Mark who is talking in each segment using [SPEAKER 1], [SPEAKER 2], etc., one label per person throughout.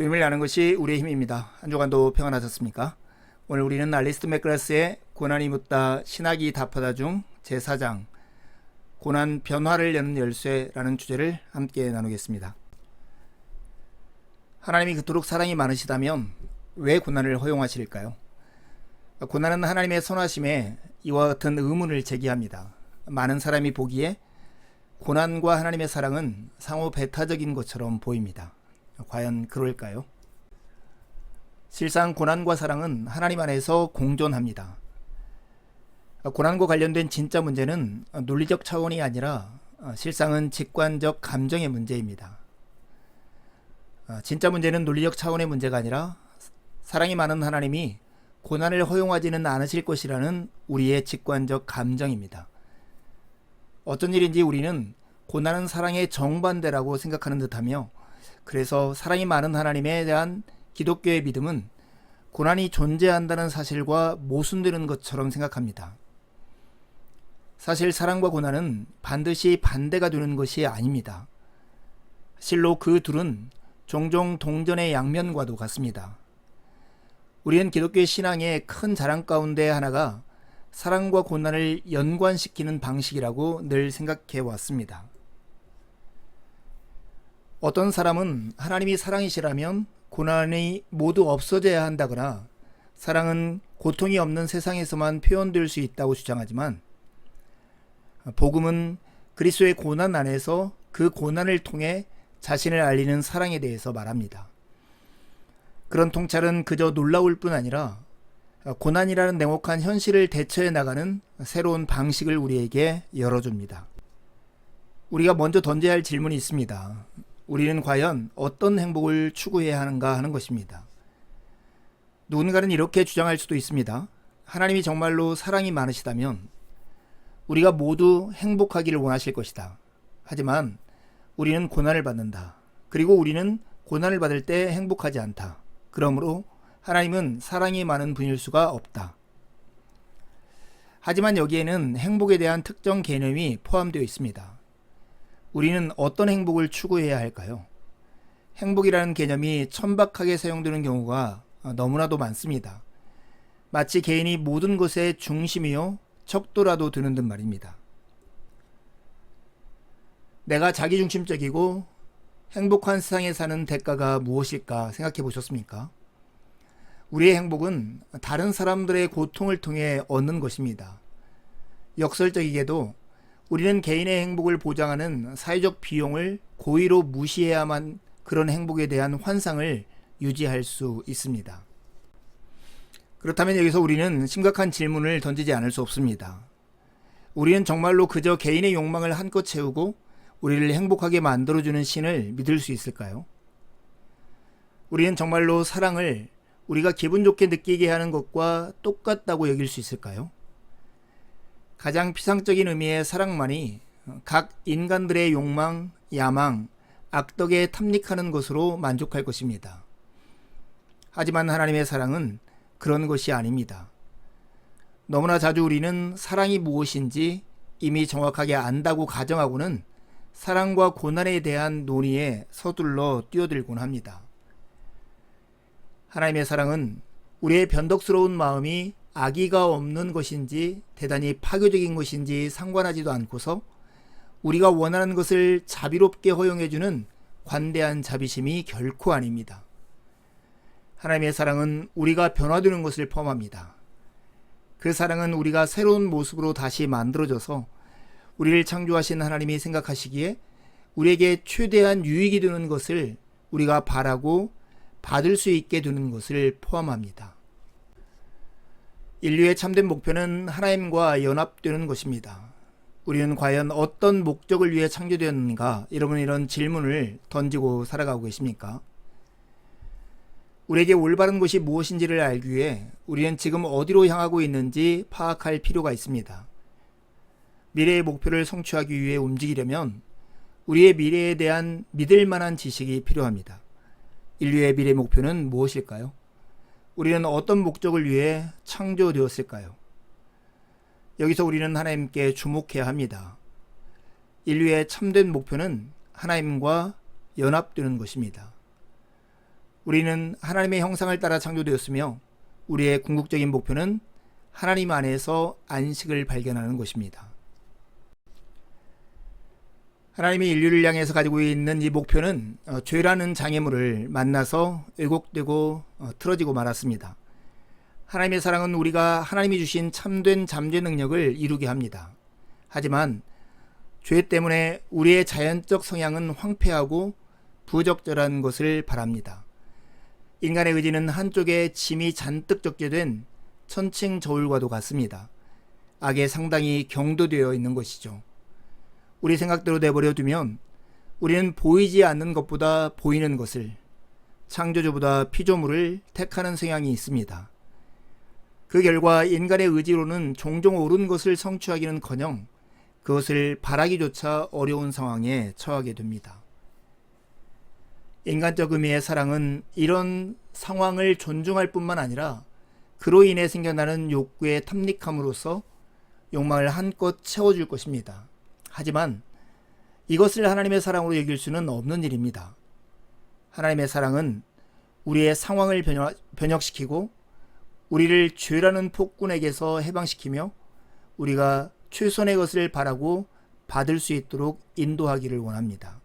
[SPEAKER 1] 주님을 아는 것이 우리의 힘입니다. 한 주간도 평안하셨습니까? 오늘 우리는 알리스트 맥그라스의 고난이 묻다 신학이 답하다 중 제4장 고난 변화를 여는 열쇠라는 주제를 함께 나누겠습니다. 하나님이 그토록 사랑이 많으시다면 왜 고난을 허용하실까요? 고난은 하나님의 선하심에 이와 같은 의문을 제기합니다. 많은 사람이 보기에 고난과 하나님의 사랑은 상호 배타적인 것처럼 보입니다. 과연 그럴까요? 실상 고난과 사랑은 하나님 안에서 공존합니다. 고난과 관련된 진짜 문제는 논리적 차원이 아니라 실상은 직관적 감정의 문제입니다. 진짜 문제는 논리적 차원의 문제가 아니라 사랑이 많은 하나님이 고난을 허용하지는 않으실 것이라는 우리의 직관적 감정입니다. 어떤 일인지 우리는 고난은 사랑의 정반대라고 생각하는 듯하며 그래서 사랑이 많은 하나님에 대한 기독교의 믿음은 고난이 존재한다는 사실과 모순되는 것처럼 생각합니다. 사실 사랑과 고난은 반드시 반대가 되는 것이 아닙니다. 실로 그 둘은 종종 동전의 양면과도 같습니다. 우리는 기독교의 신앙의 큰 자랑 가운데 하나가 사랑과 고난을 연관시키는 방식이라고 늘 생각해 왔습니다. 어떤 사람은 하나님이 사랑이시라면 고난이 모두 없어져야 한다거나 사랑은 고통이 없는 세상에서만 표현될 수 있다고 주장하지만 복음은 그리스도의 고난 안에서 그 고난을 통해 자신을 알리는 사랑에 대해서 말합니다. 그런 통찰은 그저 놀라울 뿐 아니라 고난이라는 냉혹한 현실을 대처해 나가는 새로운 방식을 우리에게 열어줍니다. 우리가 먼저 던져야 할 질문이 있습니다. 우리는 과연 어떤 행복을 추구해야 하는가 하는 것입니다. 누군가는 이렇게 주장할 수도 있습니다. 하나님이 정말로 사랑이 많으시다면 우리가 모두 행복하기를 원하실 것이다. 하지만 우리는 고난을 받는다. 그리고 우리는 고난을 받을 때 행복하지 않다. 그러므로 하나님은 사랑이 많은 분일 수가 없다. 하지만 여기에는 행복에 대한 특정 개념이 포함되어 있습니다. 우리는 어떤 행복을 추구해야 할까요? 행복이라는 개념이 천박하게 사용되는 경우가 너무나도 많습니다. 마치 개인이 모든 것의 중심이요 척도라도 드는 듯 말입니다. 내가 자기중심적이고 행복한 세상에 사는 대가가 무엇일까 생각해 보셨습니까? 우리의 행복은 다른 사람들의 고통을 통해 얻는 것입니다. 역설적이게도 우리는 개인의 행복을 보장하는 사회적 비용을 고의로 무시해야만 그런 행복에 대한 환상을 유지할 수 있습니다. 그렇다면 여기서 우리는 심각한 질문을 던지지 않을 수 없습니다. 우리는 정말로 그저 개인의 욕망을 한껏 채우고 우리를 행복하게 만들어주는 신을 믿을 수 있을까요? 우리는 정말로 사랑을 우리가 기분 좋게 느끼게 하는 것과 똑같다고 여길 수 있을까요? 가장 피상적인 의미의 사랑만이 각 인간들의 욕망, 야망, 악덕에 탐닉하는 것으로 만족할 것입니다. 하지만 하나님의 사랑은 그런 것이 아닙니다. 너무나 자주 우리는 사랑이 무엇인지 이미 정확하게 안다고 가정하고는 사랑과 고난에 대한 논의에 서둘러 뛰어들곤 합니다. 하나님의 사랑은 우리의 변덕스러운 마음이 악의가 없는 것인지 대단히 파괴적인 것인지 상관하지도 않고서 우리가 원하는 것을 자비롭게 허용해주는 관대한 자비심이 결코 아닙니다. 하나님의 사랑은 우리가 변화되는 것을 포함합니다. 그 사랑은 우리가 새로운 모습으로 다시 만들어져서 우리를 창조하신 하나님이 생각하시기에 우리에게 최대한 유익이 되는 것을 우리가 바라고 받을 수 있게 되는 것을 포함합니다. 인류의 참된 목표는 하나님과 연합되는 것입니다. 우리는 과연 어떤 목적을 위해 창조되었는가? 여러분 이런 질문을 던지고 살아가고 계십니까? 우리에게 올바른 것이 무엇인지를 알기 위해 우리는 지금 어디로 향하고 있는지 파악할 필요가 있습니다. 미래의 목표를 성취하기 위해 움직이려면 우리의 미래에 대한 믿을 만한 지식이 필요합니다. 인류의 미래 목표는 무엇일까요? 우리는 어떤 목적을 위해 창조되었을까요? 여기서 우리는 하나님께 주목해야 합니다. 인류의 참된 목표는 하나님과 연합되는 것입니다. 우리는 하나님의 형상을 따라 창조되었으며 우리의 궁극적인 목표는 하나님 안에서 안식을 발견하는 것입니다. 하나님이 인류를 향해서 가지고 있는 이 목표는 어, 죄라는 장애물을 만나서 왜곡되고 어, 틀어지고 말았습니다. 하나님의 사랑은 우리가 하나님이 주신 참된 잠재 능력을 이루게 합니다. 하지만 죄 때문에 우리의 자연적 성향은 황폐하고 부적절한 것을 바랍니다. 인간의 의지는 한쪽에 짐이 잔뜩 적게 된 천칭 저울과도 같습니다. 악에 상당히 경도되어 있는 것이죠. 우리 생각대로 내버려 두면 우리는 보이지 않는 것보다 보이는 것을 창조주보다 피조물을 택하는 성향이 있습니다. 그 결과 인간의 의지로는 종종 옳은 것을 성취하기는 커녕 그것을 바라기조차 어려운 상황에 처하게 됩니다. 인간적 의미의 사랑은 이런 상황을 존중할 뿐만 아니라 그로 인해 생겨나는 욕구의 탐닉함으로써 욕망을 한껏 채워줄 것입니다. 하지만 이것을 하나님의 사랑으로 여길 수는 없는 일입니다. 하나님의 사랑은 우리의 상황을 변혁, 시키고 우리를 죄라는 폭군에게서 해방시키며 우리가 최선의 것을 바라고 받을 수 있도록 인도하기를 원합니다.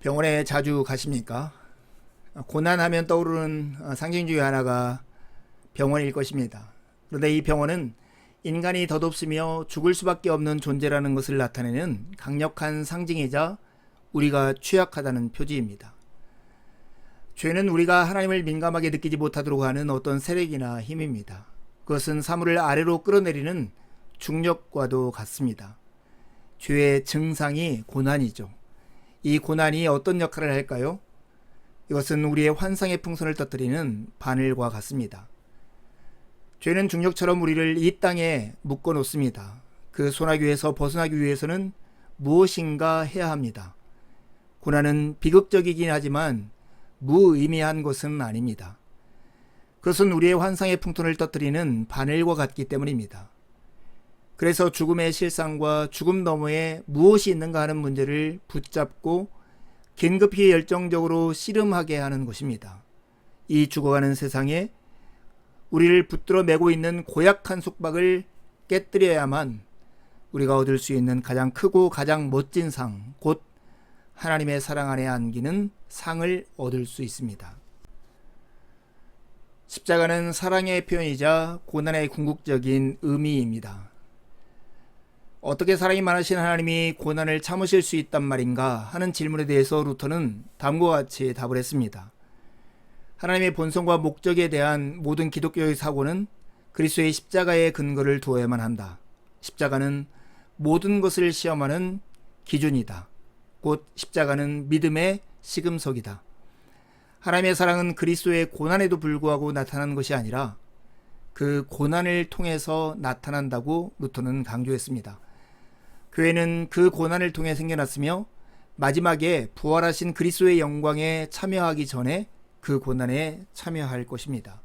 [SPEAKER 1] 병원에 자주 가십니까? 고난하면 떠오르는 상징 중의 하나가 병원일 것입니다. 그런데 이 병원은 인간이 덧없으며 죽을 수밖에 없는 존재라는 것을 나타내는 강력한 상징이자 우리가 취약하다는 표지입니다. 죄는 우리가 하나님을 민감하게 느끼지 못하도록 하는 어떤 세력이나 힘입니다. 그것은 사물을 아래로 끌어내리는 중력과도 같습니다. 죄의 증상이 고난이죠. 이 고난이 어떤 역할을 할까요? 이것은 우리의 환상의 풍선을 터뜨리는 바늘과 같습니다. 죄는 중력처럼 우리를 이 땅에 묶어 놓습니다. 그 소나기에서 벗어나기 위해서는 무엇인가 해야 합니다. 고난은 비극적이긴 하지만 무의미한 것은 아닙니다. 그것은 우리의 환상의 풍토를 터뜨리는 바늘과 같기 때문입니다. 그래서 죽음의 실상과 죽음 너머에 무엇이 있는가 하는 문제를 붙잡고 긴급히 열정적으로 씨름하게 하는 것입니다. 이 죽어가는 세상에 우리를 붙들어 매고 있는 고약한 속박을 깨뜨려야만 우리가 얻을 수 있는 가장 크고 가장 멋진 상, 곧 하나님의 사랑 안에 안기는 상을 얻을 수 있습니다. 십자가는 사랑의 표현이자 고난의 궁극적인 의미입니다. 어떻게 사랑이 많으신 하나님이 고난을 참으실 수 있단 말인가 하는 질문에 대해서 루터는 다음과 같이 답을 했습니다. 하나님의 본성과 목적에 대한 모든 기독교의 사고는 그리스도의 십자가에 근거를 두어야만 한다. 십자가는 모든 것을 시험하는 기준이다. 곧 십자가는 믿음의 시금석이다. 하나님의 사랑은 그리스도의 고난에도 불구하고 나타난 것이 아니라 그 고난을 통해서 나타난다고 루터는 강조했습니다. 교회는 그 고난을 통해 생겨났으며 마지막에 부활하신 그리스도의 영광에 참여하기 전에 그 고난에 참여할 것입니다.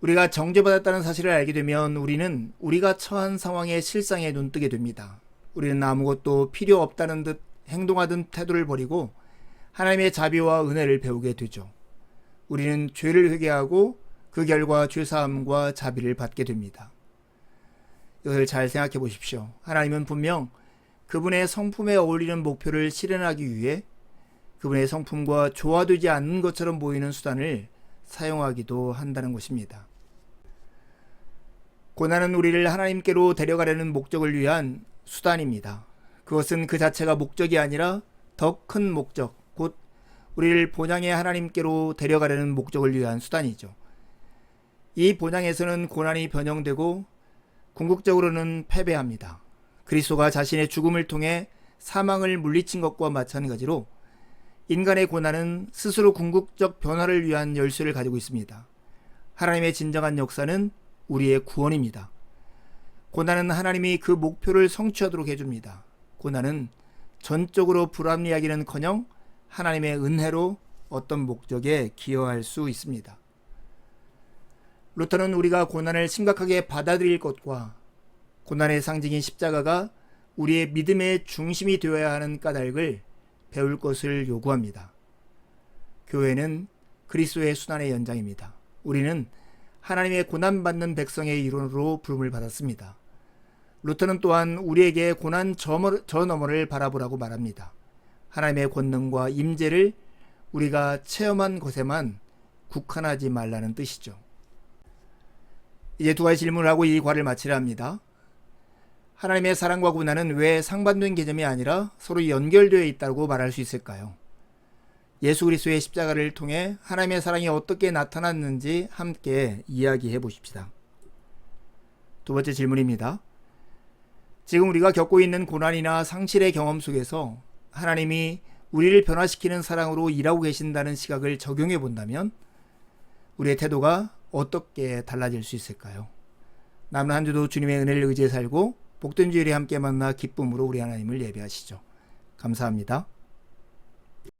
[SPEAKER 1] 우리가 정죄받았다는 사실을 알게 되면 우리는 우리가 처한 상황의 실상에 눈뜨게 됩니다. 우리는 아무것도 필요 없다는 듯 행동하던 태도를 버리고 하나님의 자비와 은혜를 배우게 되죠. 우리는 죄를 회개하고 그 결과 죄사함과 자비를 받게 됩니다. 이것을 잘 생각해 보십시오. 하나님은 분명 그분의 성품에 어울리는 목표를 실현하기 위해 그분의 성품과 조화되지 않는 것처럼 보이는 수단을 사용하기도 한다는 것입니다. 고난은 우리를 하나님께로 데려가려는 목적을 위한 수단입니다. 그것은 그 자체가 목적이 아니라 더 큰 목적, 곧 우리를 본향의 하나님께로 데려가려는 목적을 위한 수단이죠. 이 본향에서는 고난이 변형되고 궁극적으로는 패배합니다. 그리스도가 자신의 죽음을 통해 사망을 물리친 것과 마찬가지로 인간의 고난은 스스로 궁극적 변화를 위한 열쇠를 가지고 있습니다. 하나님의 진정한 역사는 우리의 구원입니다. 고난은 하나님이 그 목표를 성취하도록 해줍니다. 고난은 전적으로 불합리하기는 커녕 하나님의 은혜로 어떤 목적에 기여할 수 있습니다. 루터는 우리가 고난을 심각하게 받아들일 것과 고난의 상징인 십자가가 우리의 믿음의 중심이 되어야 하는 까닭을 배울 것을 요구합니다. 교회는 그리스도의 순환의 연장입니다. 우리는 하나님의 고난받는 백성의 일원으로 부름을 받았습니다. 루터는 또한 우리에게 고난 저 너머를 바라보라고 말합니다. 하나님의 권능과 임재를 우리가 체험한 것에만 국한하지 말라는 뜻이죠. 이제 두 가지 질문을 하고 이 과를 마치려 합니다. 하나님의 사랑과 고난은 왜 상반된 개념이 아니라 서로 연결되어 있다고 말할 수 있을까요? 예수 그리스도의 십자가를 통해 하나님의 사랑이 어떻게 나타났는지 함께 이야기해 보십시다. 두 번째 질문입니다. 지금 우리가 겪고 있는 고난이나 상실의 경험 속에서 하나님이 우리를 변화시키는 사랑으로 일하고 계신다는 시각을 적용해 본다면 우리의 태도가 어떻게 달라질 수 있을까요? 남은 한 주도 주님의 은혜를 의지해 살고 복된 주일에 함께 만나 기쁨으로 우리 하나님을 예배하시죠. 감사합니다.